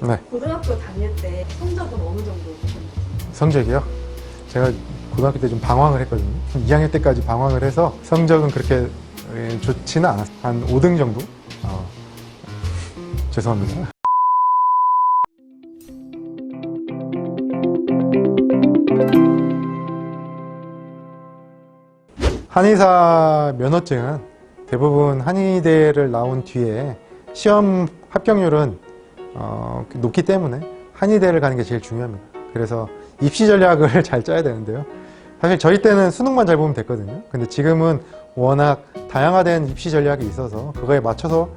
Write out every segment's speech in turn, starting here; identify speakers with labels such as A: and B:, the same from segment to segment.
A: 네.
B: 고등학교 다닐 때 성적은 어느 정도 보셨나요?
A: 성적이요? 제가 고등학교 때 좀 방황을 했거든요. 2학년 때까지 방황을 해서 성적은 그렇게 예, 좋지는 않았어요. 한 5등 정도? 어, 죄송합니다. 한의사 면허증은 대부분 한의대를 나온 뒤에 시험 합격률은 어, 높기 때문에 한의대를 가는 게 제일 중요합니다. 그래서 입시 전략을 잘 짜야 되는데요. 사실 저희 때는 수능만 잘 보면 됐거든요. 근데 지금은 워낙 다양화된 입시 전략이 있어서 그거에 맞춰서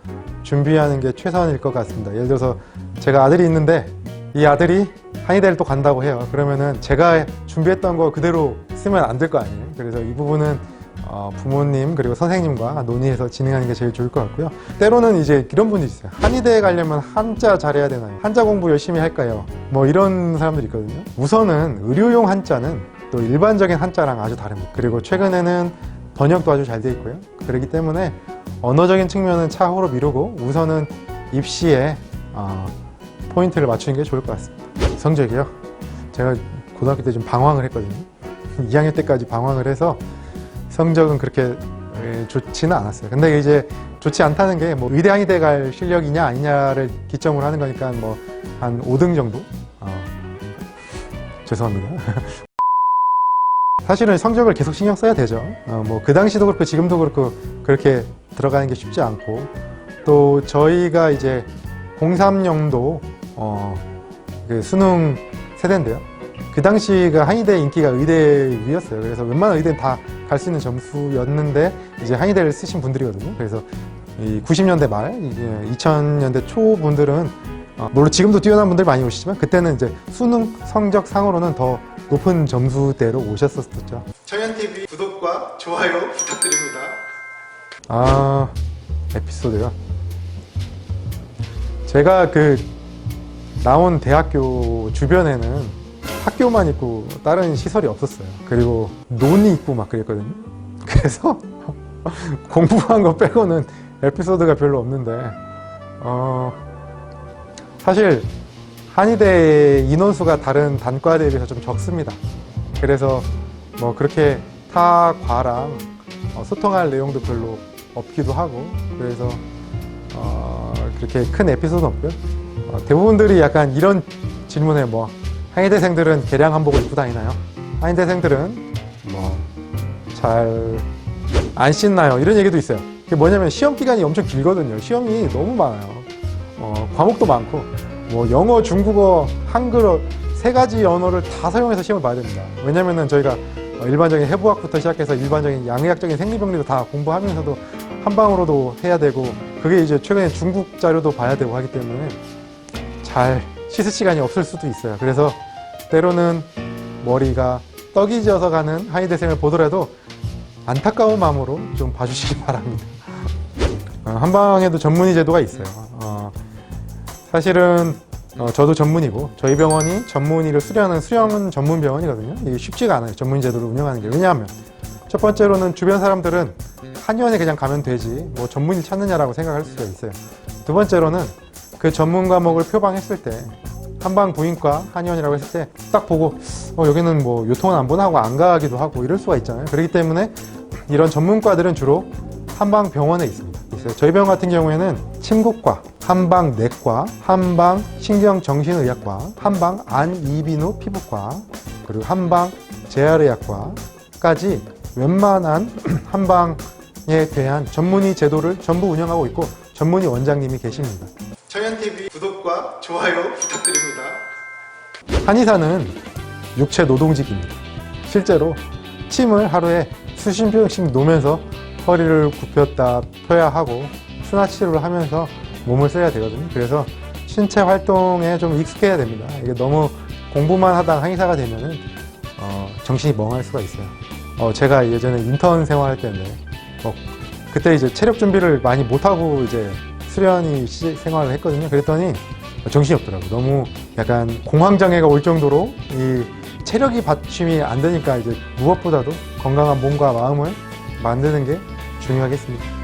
A: 준비하는 게 최선일 것 같습니다. 예를 들어서 제가 아들이 있는데 이 아들이 한의대를 또 간다고 해요. 그러면은 제가 준비했던 거 그대로 쓰면 안 될 거 아니에요. 그래서 이 부분은 어, 부모님 그리고 선생님과 논의해서 진행하는 게 제일 좋을 것 같고요. 때로는 이제 이런 분이 있어요. 한의대에 가려면 한자 잘해야 되나요? 한자 공부 열심히 할까요? 뭐 이런 사람들이 있거든요. 우선은 의료용 한자는 또 일반적인 한자랑 아주 다릅니다. 그리고 최근에는 번역도 아주 잘 돼 있고요. 그렇기 때문에 언어적인 측면은 차후로 미루고 우선은 입시에 어, 포인트를 맞추는 게 좋을 것 같습니다. 성적이요? 제가 고등학교 때 좀 방황을 했거든요. 2학년 때까지 방황을 해서 성적은 그렇게 에, 좋지는 않았어요. 근데 이제 좋지 않다는 게뭐 의대 한의대 갈 실력이냐 아니냐를 기점으로 하는 거니까 뭐 한 5등 정도? 어, 죄송합니다. 사실은 성적을 계속 신경 써야 되죠. 어, 뭐그 당시도 그렇고 지금도 그렇고 그렇게 들어가는 게 쉽지 않고 또 저희가 이제 03년도 어, 그 수능 세대인데요. 그 당시가 한의대 인기가 의대 위였어요. 그래서 웬만한 의대는 다 갈 수 있는 점수였는데 이제 한의대를 쓰신 분들이거든요. 그래서 이 90년대 말, 이제 2000년대 초 분들은 어, 물론 지금도 뛰어난 분들 많이 오시지만 그때는 이제 수능 성적 상으로는 더 높은 점수대로 오셨었죠. 청년TV 구독과 좋아요 부탁드립니다. 아 에피소드요. 제가 그 나온 대학교 주변에는 학교만 있고 다른 시설이 없었어요. 그리고 논이 있고 막 그랬거든요. 그래서 공부한 거 빼고는 에피소드가 별로 없는데 어, 사실 한의대 인원수가 다른 단과대에 비해서 좀 적습니다. 그래서 뭐 그렇게 타 과랑 어, 소통할 내용도 별로 없기도 하고 그래서 어, 그렇게 큰 에피소드 없고요. 어, 대부분들이 약간 이런 질문에 뭐 한의대생들은 개량 한복을 입고 다니나요? 한의대생들은 뭐잘 안 씻나요? 이런 얘기도 있어요. 그게 뭐냐면 시험 기간이 엄청 길거든요. 시험이 너무 많아요. 어, 과목도 많고 뭐 영어, 중국어, 한글어 세 가지 언어를 다 사용해서 시험을 봐야 됩니다. 왜냐면은 저희가 어, 일반적인 해부학부터 시작해서 일반적인 양의학적인 생리병리도 다 공부하면서도 한 방으로도 해야 되고 그게 이제 최근에 중국 자료도 봐야 되고 하기 때문에 잘 씻을 시간이 없을 수도 있어요. 그래서 때로는 머리가 떡이 지어서 가는 한의대생을 보더라도 안타까운 마음으로 좀 봐주시기 바랍니다. 어, 한방에도 전문의 제도가 있어요. 어, 사실은 어, 저도 전문이고 저희 병원이 전문의를 수련하는 수련 전문 병원이거든요. 이게 쉽지가 않아요. 전문 제도를 운영하는 게 왜냐하면 첫 번째로는 주변 사람들은 한의원에 그냥 가면 되지 뭐 전문의 찾느냐라고 생각할 수가 있어요. 두 번째로는 그 전문 과목을 표방했을 때 한방 부인과 한의원이라고 했을 때 딱 보고 어, 여기는 뭐 요통은 안 보나 하고 안 가기도 하고 이럴 수가 있잖아요. 그렇기 때문에 이런 전문과들은 주로 한방 병원에 있습니다. 있어요. 저희 병원 같은 경우에는 침구과, 한방 내과, 한방 신경정신의학과, 한방 안이비누 피부과, 그리고 한방 재활의학과까지 웬만한 한방에 대한 전문의 제도를 전부 운영하고 있고 전문의 원장님이 계십니다. 청년TV 구독과 좋아요 부탁드립니다. 한의사는 육체 노동직입니다. 실제로 침을 하루에 수십 병씩 놓으면서 허리를 굽혔다 펴야 하고 순화 치료를 하면서 몸을 써야 되거든요. 그래서 신체 활동에 좀 익숙해야 됩니다. 이게 너무 공부만 하다가 한의사가 되면은 어, 정신이 멍할 수가 있어요. 어, 제가 예전에 인턴 생활할 때인데 어, 그때 이제 체력 준비를 많이 못하고 이제 수련이 시- 생활을 했거든요. 그랬더니 정신이 없더라고요. 너무 약간 공황장애가 올 정도로 이 체력이 받침이 안 되니까 이제 무엇보다도 건강한 몸과 마음을 만드는 게 중요하겠습니다.